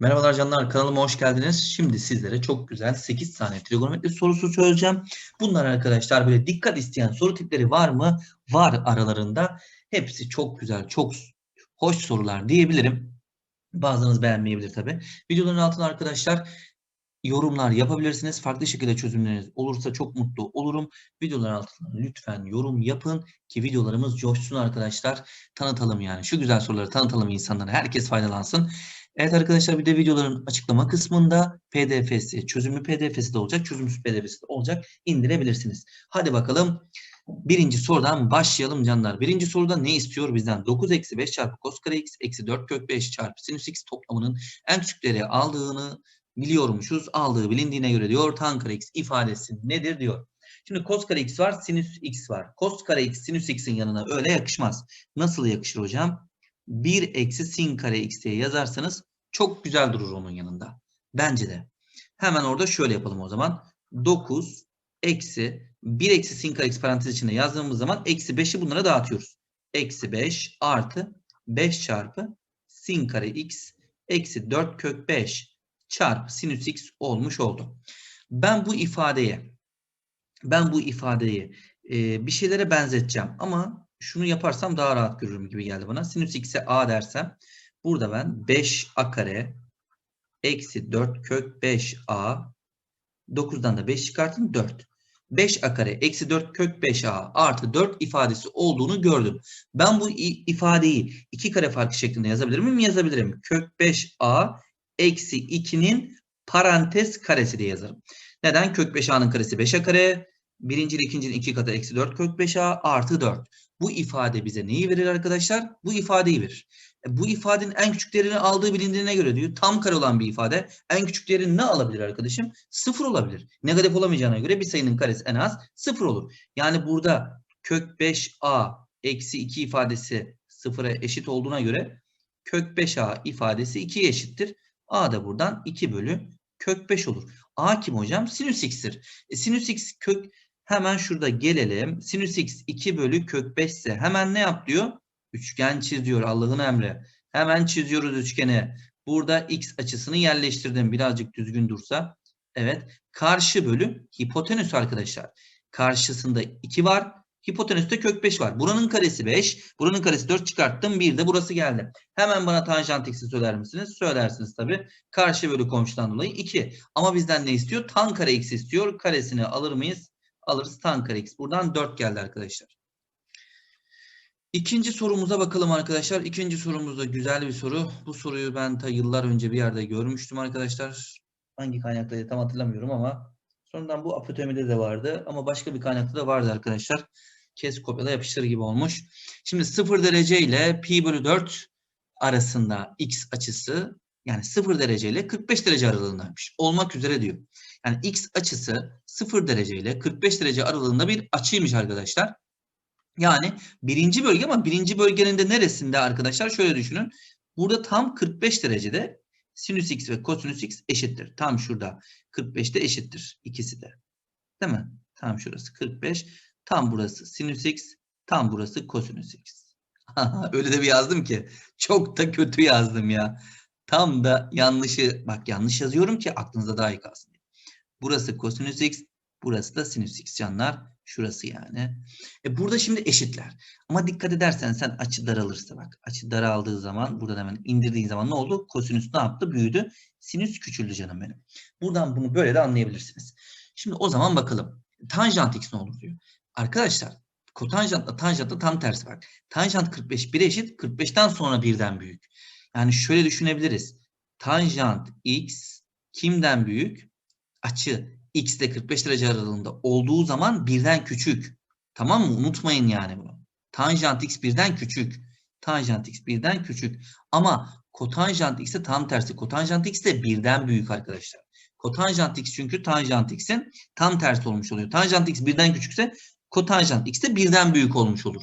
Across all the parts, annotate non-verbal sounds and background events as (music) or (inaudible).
Merhabalar canlar kanalıma hoş geldiniz. Şimdi sizlere çok güzel 8 tane trigonometri sorusu çözeceğim. Bunlar arkadaşlar böyle dikkat isteyen soru tipleri var mı? Var aralarında. Hepsi çok güzel, çok hoş sorular diyebilirim. Bazılarınız beğenmeyebilir tabi. Videoların altına arkadaşlar yorumlar yapabilirsiniz. Farklı şekilde çözümleriniz olursa çok mutlu olurum. Videoların altına lütfen yorum yapın ki videolarımız coşsun arkadaşlar. Tanıtalım yani. Şu güzel soruları tanıtalım insanlara. Herkes faydalansın. Evet arkadaşlar bir de videoların açıklama kısmında pdf'si, çözümlü pdf'si de olacak, çözümsüz pdf'si de olacak. indirebilirsiniz. Hadi bakalım birinci sorudan başlayalım canlar. Birinci soruda ne istiyor bizden? 9 eksi 5 çarpı cos kare x eksi 4 kök 5 çarpı sinüs x toplamının en küçükleri aldığını biliyormuşuz. Aldığı bilindiğine göre diyor tan kare x ifadesi nedir diyor. Şimdi cos kare x var, sinüs x var. Cos kare x sinüs x'in yanına öyle yakışmaz. Nasıl yakışır hocam? 1 eksi sin kare x diye yazarsanız çok güzel durur onun yanında. Bence de. Hemen orada şöyle yapalım o zaman. 9 eksi 1 eksi sin kare x parantez içinde yazdığımız zaman eksi 5'i bunlara dağıtıyoruz. Eksi 5 artı 5 çarpı sin kare x eksi 4 kök 5 çarpı sinüs x olmuş oldu. Ben bu ifadeye ben bu ifadeyi e, bir şeylere benzeteceğim ama şunu yaparsam daha rahat görürüm gibi geldi bana. Sinüs x'e a dersem burada ben 5a kare eksi 4 kök 5a 9'dan da 5 çıkartın 4. 5a kare eksi 4 kök 5a artı 4 ifadesi olduğunu gördüm. Ben bu ifadeyi iki kare farkı şeklinde yazabilir miyim? Yazabilirim. Kök 5a eksi 2'nin parantez karesi diye yazarım. Neden? Kök 5a'nın karesi 5a kare. Birinci ile ikincinin iki katı eksi 4 kök 5a artı 4. Bu ifade bize neyi verir arkadaşlar? Bu ifadeyi verir. E, bu ifadenin en küçük değerini aldığı bilindiğine göre diyor. Tam kare olan bir ifade en küçük değerini ne alabilir arkadaşım? Sıfır olabilir. Negatif olamayacağına göre bir sayının karesi en az sıfır olur. Yani burada kök 5a eksi 2 ifadesi sıfıra eşit olduğuna göre kök 5a ifadesi 2'ye eşittir. a da buradan 2 bölü kök 5 olur. a kim hocam? Sinüs x'tir. E, sinüs x kök Hemen şurada gelelim. Sinüs x 2 bölü kök 5 ise hemen ne yap diyor? Üçgen çiziyor Allah'ın emri. Hemen çiziyoruz üçgeni. Burada x açısını yerleştirdim. Birazcık düzgün dursa. Evet. Karşı bölü hipotenüs arkadaşlar. Karşısında 2 var. Hipotenüste kök 5 var. Buranın karesi 5. Buranın karesi 4 çıkarttım. Bir de burası geldi. Hemen bana tanjant x'i söyler misiniz? Söylersiniz tabi. Karşı bölü komşudan dolayı 2. Ama bizden ne istiyor? Tan kare x istiyor. Karesini alır mıyız? alırız tan kare x. Buradan 4 geldi arkadaşlar. İkinci sorumuza bakalım arkadaşlar. İkinci sorumuz da güzel bir soru. Bu soruyu ben ta yıllar önce bir yerde görmüştüm arkadaşlar. Hangi kaynaktaydı tam hatırlamıyorum ama sonradan bu apotemide de vardı ama başka bir kaynakta da vardı arkadaşlar. Kes kopyala yapıştır gibi olmuş. Şimdi 0 derece ile pi bölü 4 arasında x açısı yani 0 derece ile 45 derece aralığındaymış. Olmak üzere diyor. Yani x açısı 0 derece ile 45 derece aralığında bir açıymış arkadaşlar. Yani birinci bölge ama birinci bölgenin de neresinde arkadaşlar? Şöyle düşünün. Burada tam 45 derecede sinüs x ve kosinüs x eşittir. Tam şurada 45'te eşittir ikisi de. Değil mi? Tam şurası 45. Tam burası sinüs x. Tam burası kosinüs x. (laughs) Öyle de bir yazdım ki. Çok da kötü yazdım ya. Tam da yanlışı bak yanlış yazıyorum ki aklınızda daha iyi kalsın. Burası kosinüs x, burası da sinüs x canlar. Şurası yani. E burada şimdi eşitler. Ama dikkat edersen sen açı daralırsa bak. Açı daraldığı zaman buradan hemen indirdiğin zaman ne oldu? Kosinüs ne yaptı? Büyüdü. Sinüs küçüldü canım benim. Buradan bunu böyle de anlayabilirsiniz. Şimdi o zaman bakalım. Tanjant x ne olur diyor. Arkadaşlar kotanjantla tanjantla tam tersi bak. Tanjant 45 1 eşit 45'ten sonra birden büyük. Yani şöyle düşünebiliriz. Tanjant x kimden büyük? Açı x ile 45 derece aralığında olduğu zaman birden küçük. Tamam mı? Unutmayın yani bunu. Tanjant x birden küçük. Tanjant x birden küçük. Ama kotanjant x de tam tersi. Kotanjant x de birden büyük arkadaşlar. Kotanjant x çünkü tanjant x'in tam tersi olmuş oluyor. Tanjant x birden küçükse kotanjant x de birden büyük olmuş olur.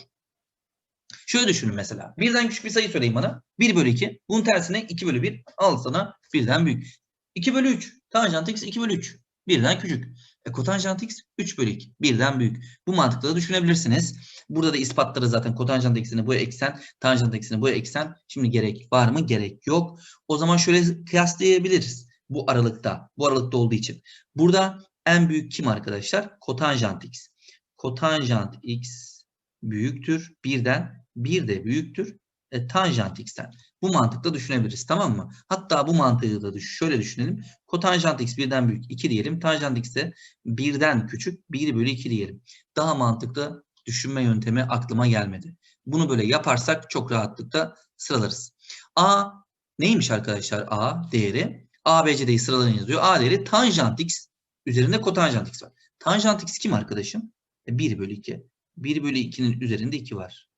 Şöyle düşünün mesela. Birden küçük bir sayı söyleyin bana. 1 bölü 2. Bunun tersine 2 bölü 1. Al sana birden büyük. 2 bölü 3. Tanjant x 2 bölü 3. Birden küçük. E, kotanjant x 3 bölü 2. Birden büyük. Bu mantıkla da düşünebilirsiniz. Burada da ispatları zaten kotanjant ekseni bu eksen, tanjant ekseni bu eksen. Şimdi gerek var mı? Gerek yok. O zaman şöyle kıyaslayabiliriz. Bu aralıkta. Bu aralıkta olduğu için. Burada en büyük kim arkadaşlar? Kotanjant x. Kotanjant x büyüktür. Birden. Bir de büyüktür. E, tanjant x'ten. Bu mantıkla düşünebiliriz. Tamam mı? Hatta bu mantığı da şöyle düşünelim. Kotanjant x birden büyük 2 diyelim. Tanjant x de birden küçük 1 bölü 2 diyelim. Daha mantıklı düşünme yöntemi aklıma gelmedi. Bunu böyle yaparsak çok rahatlıkla sıralarız. A neymiş arkadaşlar A değeri? A, B, C'deyi sıralayın yazıyor. A değeri tanjant x üzerinde kotanjant x var. Tanjant x kim arkadaşım? E, 1 bölü 2. 1 bölü 2'nin üzerinde 2 var.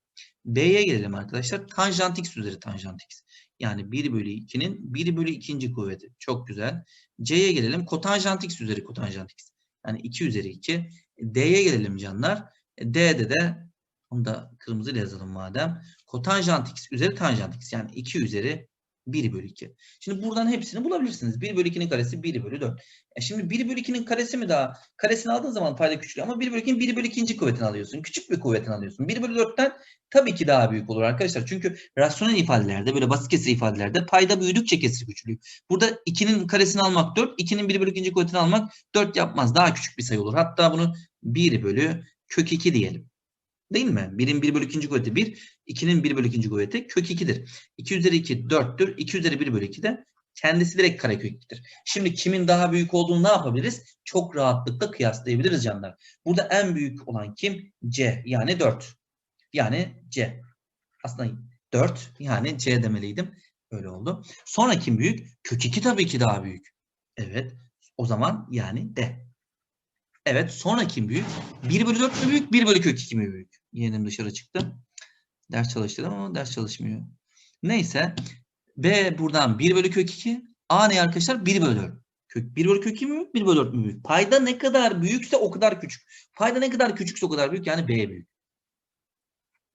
B'ye gelelim arkadaşlar. Tanjant x üzeri tanjant x. Yani 1 bölü 2'nin 1 bölü 2. kuvveti. Çok güzel. C'ye gelelim. Kotanjant x üzeri kotanjant x. Yani 2 üzeri 2. D'ye gelelim canlar. D'de de onu da kırmızıyla yazalım madem. Kotanjant x üzeri tanjant x. Yani 2 üzeri 1 bölü 2. Şimdi buradan hepsini bulabilirsiniz. 1 bölü 2'nin karesi 1 bölü 4. E şimdi 1 bölü 2'nin karesi mi daha? Karesini aldığın zaman payda küçülüyor ama 1 bölü 2'nin 1 bölü 2. kuvvetini alıyorsun. Küçük bir kuvvetini alıyorsun. 1 bölü 4'ten tabii ki daha büyük olur arkadaşlar. Çünkü rasyonel ifadelerde böyle basit kesir ifadelerde payda büyüdükçe kesir küçülüyor. Burada 2'nin karesini almak 4, 2'nin 1 bölü 2. kuvvetini almak 4 yapmaz. Daha küçük bir sayı olur. Hatta bunu 1 bölü kök 2 diyelim. Değil mi? 1'in 1 bölü 2. kuvveti 1, 2'nin 1 bölü 2. kuvveti kök 2'dir. 2 üzeri 2 4'tür. 2 üzeri 1 bölü 2 de kendisi direkt karekök 2'dir. Şimdi kimin daha büyük olduğunu ne yapabiliriz? Çok rahatlıkla kıyaslayabiliriz canlar. Burada en büyük olan kim? C yani 4. Yani C. Aslında 4 yani C demeliydim. Öyle oldu. Sonra kim büyük? Kök 2 tabii ki daha büyük. Evet. O zaman yani D. Evet. Sonra kim büyük? 1 bölü 4 mü büyük? 1 bölü kök 2 mi büyük? Yeğenim dışarı çıktı. Ders çalıştırdım ama ders çalışmıyor. Neyse. B buradan 1 bölü kök 2. A ne arkadaşlar? 1 bölü 4. Kök 1 bölü kök 2 mi büyük? 1 bölü 4 mü büyük? Payda ne kadar büyükse o kadar küçük. Payda ne kadar küçükse o kadar büyük. Yani B büyük.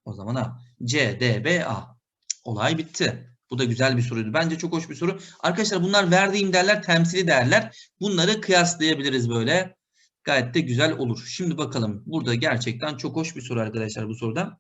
O zaman A. C, D, B, A. Olay bitti. Bu da güzel bir soruydu. Bence çok hoş bir soru. Arkadaşlar bunlar verdiğim değerler temsili değerler. Bunları kıyaslayabiliriz böyle. Gayet de güzel olur. Şimdi bakalım. Burada gerçekten çok hoş bir soru arkadaşlar bu soruda.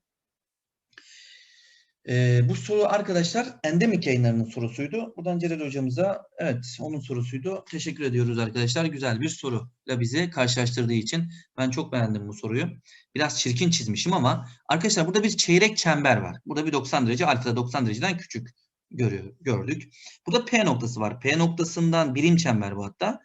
Ee, bu soru arkadaşlar endemik yayınlarının sorusuydu. Buradan Celal hocamıza evet onun sorusuydu. Teşekkür ediyoruz arkadaşlar. Güzel bir soruyla bizi karşılaştırdığı için ben çok beğendim bu soruyu. Biraz çirkin çizmişim ama arkadaşlar burada bir çeyrek çember var. Burada bir 90 derece alfa da 90 dereceden küçük görüyor, gördük. Burada P noktası var. P noktasından birim çember bu hatta.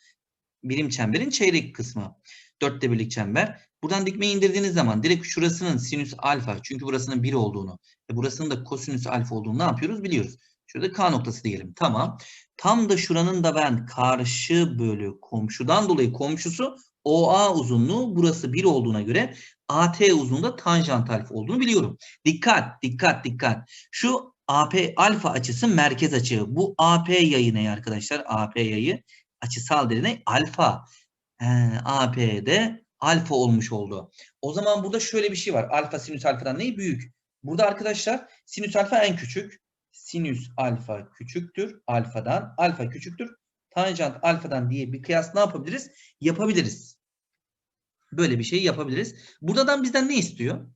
Birim çemberin çeyrek kısmı. Dörtte birlik çember. Buradan dikmeyi indirdiğiniz zaman direkt şurasının sinüs alfa çünkü burasının 1 olduğunu ve burasının da kosinüs alfa olduğunu ne yapıyoruz biliyoruz. Şurada K noktası diyelim. Tamam. Tam da şuranın da ben karşı bölü komşudan dolayı komşusu OA uzunluğu burası 1 olduğuna göre AT uzunluğunda tanjant alfa olduğunu biliyorum. Dikkat, dikkat, dikkat. Şu AP alfa açısı merkez açı. Bu AP yayı ne arkadaşlar? AP yayı açısal değeri alfa. He, AP'de alfa olmuş oldu. O zaman burada şöyle bir şey var. Alfa sinüs alfadan neyi büyük? Burada arkadaşlar sinüs alfa en küçük. Sinüs alfa küçüktür alfadan. Alfa küçüktür. Tanjant alfadan diye bir kıyas ne yapabiliriz? Yapabiliriz. Böyle bir şey yapabiliriz. Buradan bizden ne istiyor?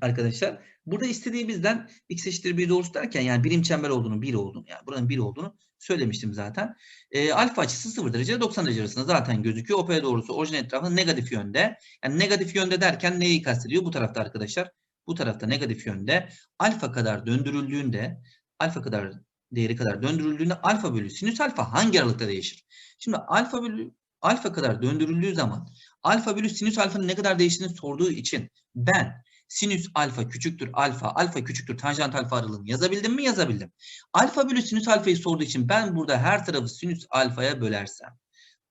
Arkadaşlar burada istediği bizden x eşittir 1 doğrusu derken yani birim çember olduğunu 1 olduğunu yani buranın 1 olduğunu söylemiştim zaten. E, alfa açısı 0 derece ile 90 derece arasında zaten gözüküyor. OP doğrusu orijin etrafında negatif yönde. Yani negatif yönde derken neyi kastediyor? Bu tarafta arkadaşlar. Bu tarafta negatif yönde alfa kadar döndürüldüğünde alfa kadar değeri kadar döndürüldüğünde alfa bölü sinüs alfa hangi aralıkta değişir? Şimdi alfa bölü alfa kadar döndürüldüğü zaman alfa bölü sinüs alfanın ne kadar değiştiğini sorduğu için ben sinüs alfa küçüktür alfa, alfa küçüktür tanjant alfa aralığını yazabildim mi? Yazabildim. Alfa bölü sinüs alfayı sorduğu için ben burada her tarafı sinüs alfaya bölersem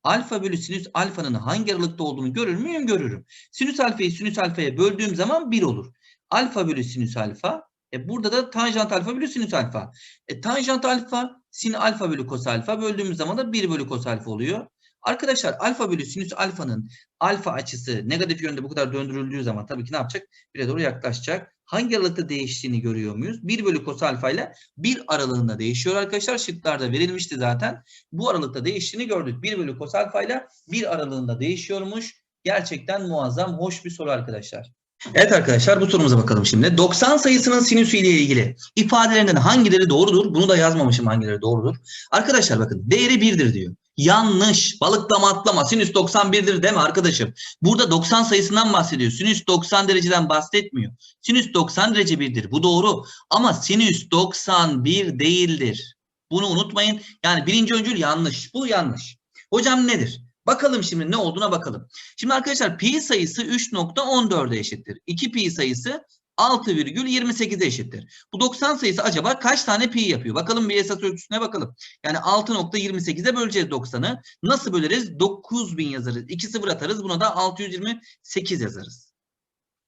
alfa bölü sinüs alfanın hangi aralıkta olduğunu görür müyüm? Görürüm. Sinüs alfayı sinüs alfaya böldüğüm zaman 1 olur. Alfa bölü sinüs alfa. E burada da tanjant alfa bölü sinüs alfa. E tanjant alfa sin alfa bölü kos alfa böldüğümüz zaman da 1 bölü kos alfa oluyor. Arkadaşlar alfa bölü sinüs alfanın alfa açısı negatif yönde bu kadar döndürüldüğü zaman tabii ki ne yapacak? Bire doğru yaklaşacak. hangi aralıkta değiştiğini görüyor muyuz? 1 bölü kos alfa ile 1 aralığında değişiyor arkadaşlar. Şıklarda verilmişti zaten. Bu aralıkta değiştiğini gördük. 1 bölü kos alfa ile 1 aralığında değişiyormuş. Gerçekten muazzam, hoş bir soru arkadaşlar. Evet arkadaşlar bu sorumuza bakalım şimdi. 90 sayısının sinüsü ile ilgili ifadelerinden hangileri doğrudur? Bunu da yazmamışım hangileri doğrudur. Arkadaşlar bakın değeri 1'dir diyor. Yanlış. Balıklama atlama. Sinüs 91'dir deme arkadaşım. Burada 90 sayısından bahsediyor. Sinüs 90 dereceden bahsetmiyor. Sinüs 90 derece 1'dir. Bu doğru. Ama sinüs 91 değildir. Bunu unutmayın. Yani birinci öncül yanlış. Bu yanlış. Hocam nedir? Bakalım şimdi ne olduğuna bakalım. Şimdi arkadaşlar pi sayısı 3.14'e eşittir. 2 pi sayısı 6,28'e eşittir. Bu 90 sayısı acaba kaç tane pi yapıyor? Bakalım bir esas ölçüsüne bakalım. Yani 6.28'e böleceğiz 90'ı. Nasıl böleriz? 9000 yazarız. 2 sıfır atarız. Buna da 628 yazarız.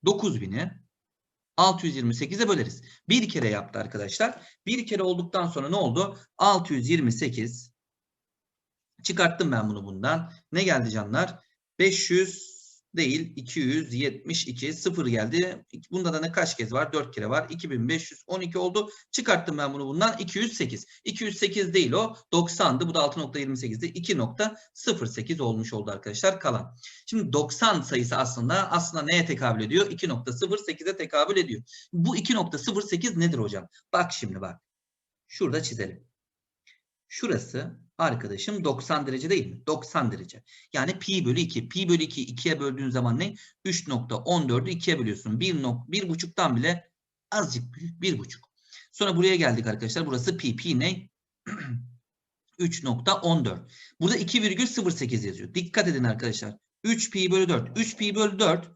9000'i 628'e böleriz. Bir kere yaptı arkadaşlar. Bir kere olduktan sonra ne oldu? 628 çıkarttım ben bunu bundan. Ne geldi canlar? 500 değil 272 sıfır geldi. Bunda da ne kaç kez var? 4 kere var. 2512 oldu. Çıkarttım ben bunu bundan 208. 208 değil o 90'dı. Bu da 6.28'di. 2.08 olmuş oldu arkadaşlar kalan. Şimdi 90 sayısı aslında aslında neye tekabül ediyor? 2.08'e tekabül ediyor. Bu 2.08 nedir hocam? Bak şimdi bak. Şurada çizelim. Şurası arkadaşım 90 derece değil mi? 90 derece. Yani pi bölü 2. Pi bölü 2 2'ye böldüğün zaman ne? 3.14'ü 2'ye bölüyorsun. 1.5'tan bile azıcık büyük. 1.5. Sonra buraya geldik arkadaşlar. Burası pi. Pi ne? (clears throat) 3.14. Burada 2,08 yazıyor. Dikkat edin arkadaşlar. 3 pi bölü 4. 3 pi bölü 4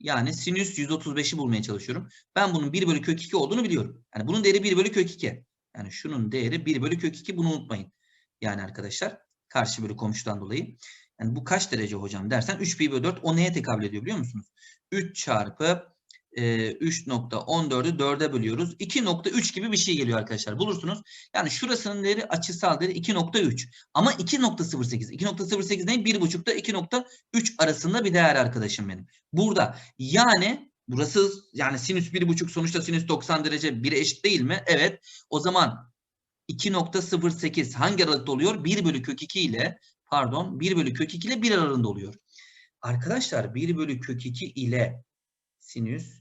yani sinüs 135'i bulmaya çalışıyorum. Ben bunun 1 bölü kök 2 olduğunu biliyorum. Yani bunun değeri 1 bölü kök 2. Yani şunun değeri 1 bölü kök 2 bunu unutmayın. Yani arkadaşlar karşı bölü komşudan dolayı. Yani bu kaç derece hocam dersen 3 pi bölü 4 o neye tekabül ediyor biliyor musunuz? 3 çarpı e, 3.14'ü 4'e bölüyoruz. 2.3 gibi bir şey geliyor arkadaşlar. Bulursunuz. Yani şurasının değeri açısal değeri 2.3. Ama 2.08. 2.08 ne? 1.5'da 2.3 arasında bir değer arkadaşım benim. Burada yani burası yani sinüs 1.5 sonuçta sinüs 90 derece 1'e eşit değil mi? Evet. O zaman 2.08 hangi aralıkta oluyor? 1 bölü kök 2 ile pardon 1 bölü kök 2 ile 1 aralığında oluyor. Arkadaşlar 1 bölü kök 2 ile sinüs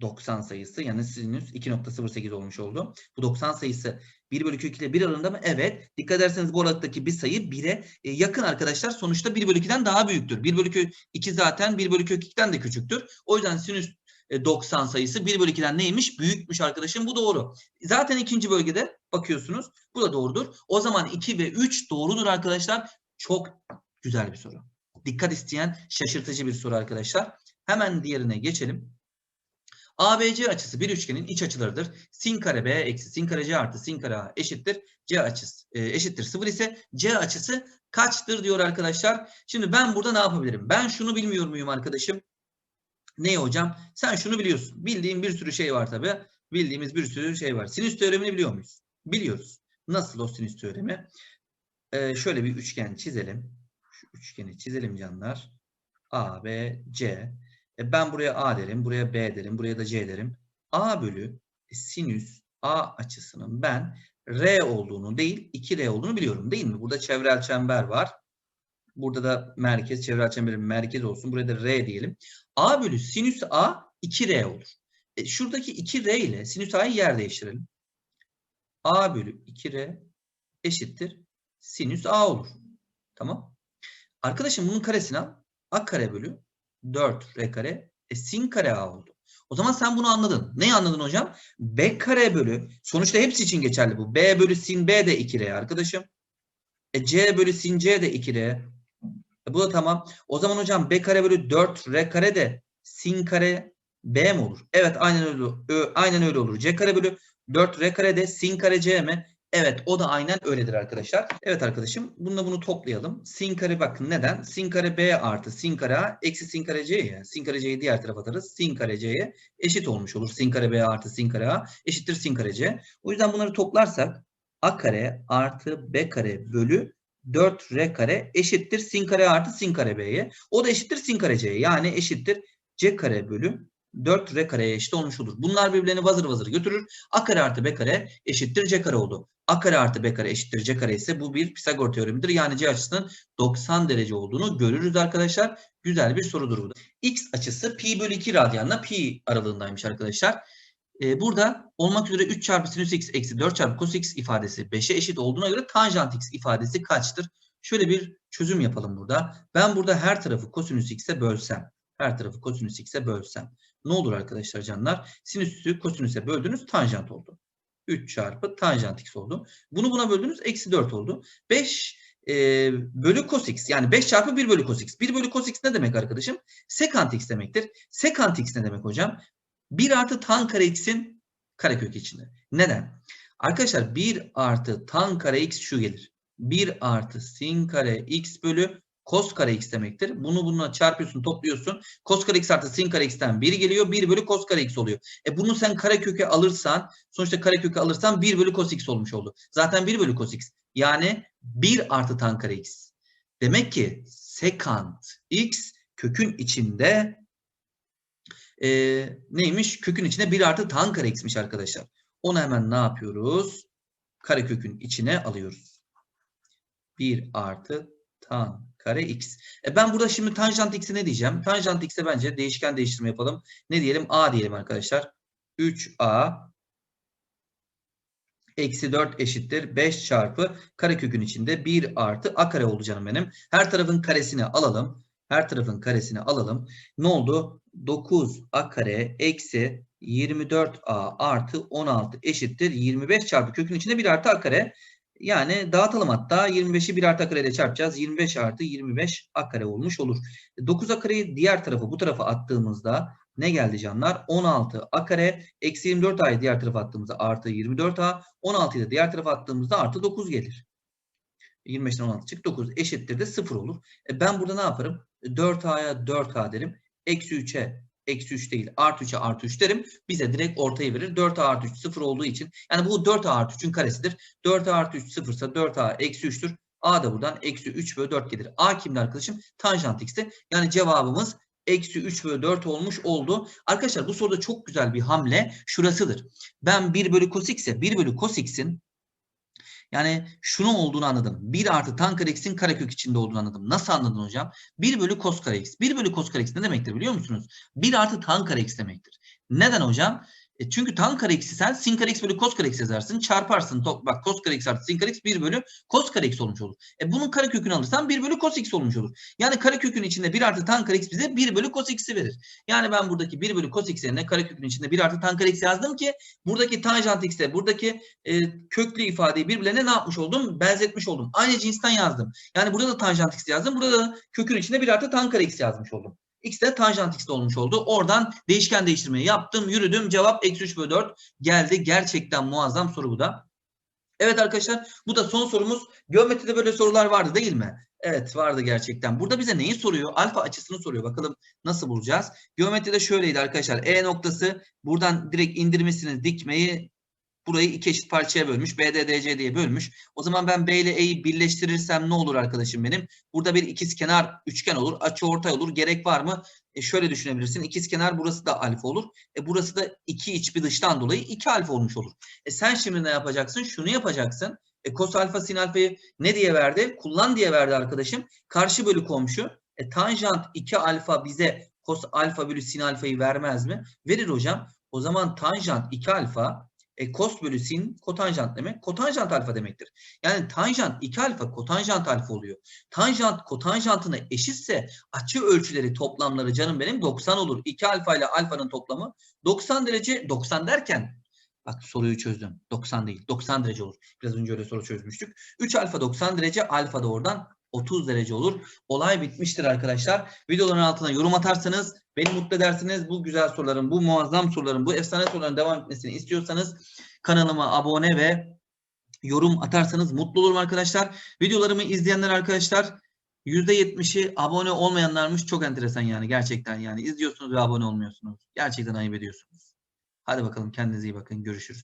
90 sayısı yani sinüs 2.08 olmuş oldu. Bu 90 sayısı 1 bölü kök 2 ile 1 aralığında mı? Evet. Dikkat ederseniz bu aralıktaki bir sayı 1'e e, yakın arkadaşlar. Sonuçta 1 bölü 2'den daha büyüktür. 1 bölü kök 2 zaten 1 bölü kök 2'den de küçüktür. O yüzden sinüs 90 sayısı 1 bölü 2'den neymiş? Büyükmüş arkadaşım. Bu doğru. Zaten ikinci bölgede bakıyorsunuz. Bu da doğrudur. O zaman 2 ve 3 doğrudur arkadaşlar. Çok güzel bir soru. Dikkat isteyen şaşırtıcı bir soru arkadaşlar. Hemen diğerine geçelim. ABC açısı bir üçgenin iç açılarıdır. Sin kare B eksi sin kare C artı sin kare A eşittir. C açısı e, eşittir 0 ise C açısı kaçtır diyor arkadaşlar. Şimdi ben burada ne yapabilirim? Ben şunu bilmiyor muyum arkadaşım? Ne hocam? Sen şunu biliyorsun. Bildiğin bir sürü şey var tabi. Bildiğimiz bir sürü şey var. Sinüs teoremini biliyor muyuz? Biliyoruz. Nasıl o sinüs teoremi? Ee, şöyle bir üçgen çizelim. Şu üçgeni çizelim canlar. A, B, C. E ben buraya A derim, buraya B derim, buraya da C derim. A bölü sinüs A açısının ben R olduğunu değil 2R olduğunu biliyorum değil mi? Burada çevrel çember var. Burada da merkez, çevrel çemberin merkez olsun. Buraya da R diyelim. A bölü sinüs A 2R olur. E, şuradaki 2R ile sinüs A'yı yer değiştirelim. A bölü 2R eşittir. Sinüs A olur. Tamam. Arkadaşım bunun karesini al. A kare bölü 4R kare e, sin kare A oldu. O zaman sen bunu anladın. Neyi anladın hocam? B kare bölü sonuçta hepsi için geçerli bu. B bölü sin B de 2R arkadaşım. E, C bölü sin C de 2R. E, bu da tamam. O zaman hocam B kare bölü 4 R kare de sin kare B mi olur? Evet aynen öyle, aynen öyle olur. C kare bölü 4 R kare de sin kare C mi? Evet o da aynen öyledir arkadaşlar. Evet arkadaşım bununla bunu toplayalım. Sin kare bakın neden? Sin kare B artı sin kare A eksi sin kare C ya. Sin kare C'yi diğer tarafa atarız. Sin kare C'ye eşit olmuş olur. Sin kare B artı sin kare A eşittir sin kare C. O yüzden bunları toplarsak A kare artı B kare bölü 4R kare eşittir sin kare artı sin kare B'ye. O da eşittir sin kare C'ye. Yani eşittir C kare bölü 4 r kareye eşit olmuş olur. Bunlar birbirlerini vazır vazır götürür. A kare artı b kare eşittir c kare oldu. A kare artı b kare eşittir c kare ise bu bir Pisagor teoremidir. Yani c açısının 90 derece olduğunu görürüz arkadaşlar. Güzel bir sorudur bu. X açısı pi bölü 2 radyanla pi aralığındaymış arkadaşlar. Ee, burada olmak üzere 3 çarpı sinüs x eksi 4 çarpı cos x ifadesi 5'e eşit olduğuna göre tanjant x ifadesi kaçtır? Şöyle bir çözüm yapalım burada. Ben burada her tarafı kosinüs x'e bölsem. Her tarafı kosinüs x'e bölsem. Ne olur arkadaşlar canlar? Sinüsü kosinüse böldünüz tanjant oldu. 3 çarpı tanjant x oldu. Bunu buna böldünüz eksi 4 oldu. 5 e, bölü cos x yani 5 çarpı 1 bölü cos x. 1 bölü cos x ne demek arkadaşım? Sekant x demektir. Sekant x ne demek hocam? 1 artı tan kare x'in karekök içinde. Neden? Arkadaşlar 1 artı tan kare x şu gelir. 1 artı sin kare x bölü cos kare x demektir. Bunu bununla çarpıyorsun, topluyorsun. Cos kare x artı sin kare x'ten 1 geliyor. 1 bölü cos kare x oluyor. E bunu sen kareköke alırsan, sonuçta kareköke alırsan 1 bölü cos x olmuş oldu. Zaten 1 bölü cos x. Yani 1 artı tan kare x. Demek ki sekant x kökün içinde e, neymiş? Kökün içine 1 artı tan kare x'miş arkadaşlar. Onu hemen ne yapıyoruz? Karekökün içine alıyoruz. 1 artı tan kare x. E ben burada şimdi tanjant x'e ne diyeceğim? Tanjant x'e bence değişken değiştirme yapalım. Ne diyelim? A diyelim arkadaşlar. 3a eksi 4 eşittir 5 çarpı karekökün içinde 1 artı a kare oldu canım benim. Her tarafın karesini alalım. Her tarafın karesini alalım. Ne oldu? 9a kare eksi 24a artı 16 eşittir 25 çarpı kökün içinde 1 artı a kare. Yani dağıtalım hatta 25'i 1 artı a kare ile çarpacağız. 25 artı 25 a kare olmuş olur. 9 a kareyi diğer tarafa bu tarafa attığımızda ne geldi canlar? 16 a kare eksi 24 a'yı diğer tarafa attığımızda artı 24 a. 16'yı da diğer tarafa attığımızda artı 9 gelir. 25'ten 16 çık 9 eşittir de 0 olur. E ben burada ne yaparım? 4a'ya 4a derim. Eksi 3'e eksi 3 değil artı 3'e artı 3 derim. Bize direkt ortayı verir. 4a artı 3 0 olduğu için. Yani bu 4a artı 3'ün karesidir. 4a artı 3 0 ise 4a eksi 3'tür. A da buradan eksi 3 bölü 4 gelir. A kimdi arkadaşım? Tanjant x'ti. Yani cevabımız eksi 3 bölü 4 olmuş oldu. Arkadaşlar bu soruda çok güzel bir hamle şurasıdır. Ben 1 bölü cos x'e 1 bölü cos x'in yani şunu olduğunu anladım. 1 artı tan x'in karekök içinde olduğunu anladım. Nasıl anladın hocam? 1 bölü cos kare x. 1 bölü cos kare x ne demektir biliyor musunuz? 1 artı tan kare x demektir. Neden hocam? E çünkü tan kare x'i sen sin kare x bölü cos kare x yazarsın. Çarparsın. Bak cos kare x artı sin kare x 1 bölü cos kare x olmuş olur. E bunun karekökünü alırsan 1 bölü cos x olmuş olur. Yani karekökün içinde 1 artı tan kare x bize 1 bölü cos x'i verir. Yani ben buradaki 1 bölü cos x yerine karekökün içinde 1 artı tan kare x yazdım ki buradaki tanjant x'e buradaki e, köklü ifadeyi birbirlerine ne yapmış oldum? Benzetmiş oldum. Aynı cinsten yazdım. Yani burada da tanjant x yazdım. Burada da kökün içinde 1 artı tan kare x yazmış oldum. X de tanjant x de olmuş oldu. Oradan değişken değiştirmeyi yaptım. Yürüdüm. Cevap eksi 3 bölü 4 geldi. Gerçekten muazzam soru bu da. Evet arkadaşlar bu da son sorumuz. Geometride böyle sorular vardı değil mi? Evet vardı gerçekten. Burada bize neyi soruyor? Alfa açısını soruyor. Bakalım nasıl bulacağız? Geometride şöyleydi arkadaşlar. E noktası buradan direkt indirmesini dikmeyi burayı iki eşit parçaya bölmüş. BDDC diye bölmüş. O zaman ben B ile E'yi birleştirirsem ne olur arkadaşım benim? Burada bir ikizkenar üçgen olur. Açı ortay olur. Gerek var mı? E şöyle düşünebilirsin. İkizkenar burası da alfa olur. E burası da iki iç bir dıştan dolayı iki alfa olmuş olur. E sen şimdi ne yapacaksın? Şunu yapacaksın. E kos alfa sin alfayı ne diye verdi? Kullan diye verdi arkadaşım. Karşı bölü komşu. E tanjant 2 alfa bize kos alfa bölü sin alfayı vermez mi? Verir hocam. O zaman tanjant 2 alfa e, cos bölü sin kotanjant demek. Kotanjant alfa demektir. Yani tanjant 2 alfa kotanjant alfa oluyor. Tanjant kotanjantına eşitse açı ölçüleri toplamları canım benim 90 olur. 2 alfa ile alfanın toplamı 90 derece 90 derken Bak soruyu çözdüm. 90 değil. 90 derece olur. Biraz önce öyle soru çözmüştük. 3 alfa 90 derece. Alfa da oradan 30 derece olur. Olay bitmiştir arkadaşlar. Videoların altına yorum atarsanız beni mutlu edersiniz. Bu güzel soruların, bu muazzam soruların, bu efsane soruların devam etmesini istiyorsanız kanalıma abone ve yorum atarsanız mutlu olurum arkadaşlar. Videolarımı izleyenler arkadaşlar %70'i abone olmayanlarmış. Çok enteresan yani gerçekten yani. izliyorsunuz ve abone olmuyorsunuz. Gerçekten ayıp ediyorsunuz. Hadi bakalım kendinize iyi bakın. Görüşürüz.